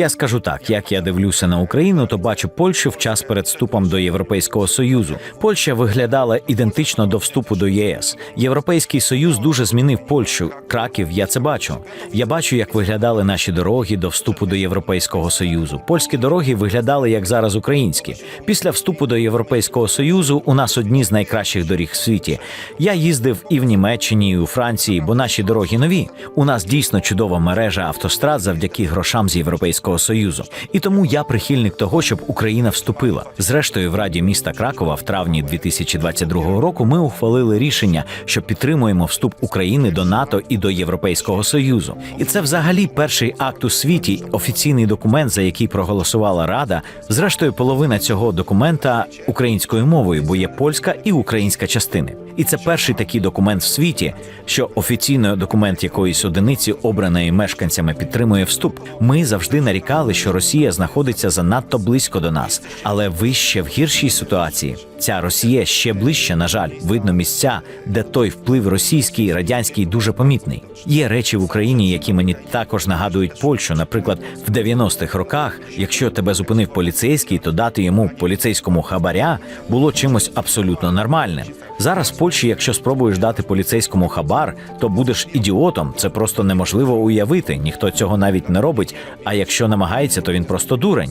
Я скажу так: як я дивлюся на Україну, то бачу Польщу в час перед вступом до Європейського союзу. Польща виглядала ідентично до вступу до ЄС. Європейський союз дуже змінив Польщу. Краків я це бачу. Я бачу, як виглядали наші дороги до вступу до Європейського союзу. Польські дороги виглядали як зараз українські. Після вступу до Європейського союзу у нас одні з найкращих доріг в світі. Я їздив і в Німеччині, і у Франції, бо наші дороги нові. У нас дійсно чудова мережа автострад завдяки грошам з Європейського союзу. І тому я прихильник того, щоб Україна вступила. Зрештою, в Раді міста Кракова в травні 2022 року ми ухвалили рішення, що підтримуємо вступ України до НАТО і до Європейського союзу. І це взагалі перший акт у світі, офіційний документ, за який проголосувала Рада. Зрештою, половина цього документа українською мовою, бо є польська і українська частини. І це перший такий документ в світі, що офіційно документ якоїсь одиниці, обраної мешканцями, підтримує вступ. Ми завжди нарікали, що Росія знаходиться занадто близько до нас, але ви ще в гіршій ситуації. Ця Росія ще ближче, на жаль, видно місця, де той вплив російський і радянський дуже помітний. Є речі в Україні, які мені також нагадують Польщу. Наприклад, в 90-х роках, якщо тебе зупинив поліцейський, то дати йому поліцейському хабаря було чимось абсолютно нормальним. Зараз в Польщі, якщо спробуєш дати поліцейському хабар, то будеш ідіотом. Це просто неможливо уявити. Ніхто цього навіть не робить. А якщо намагається, то він просто дурень.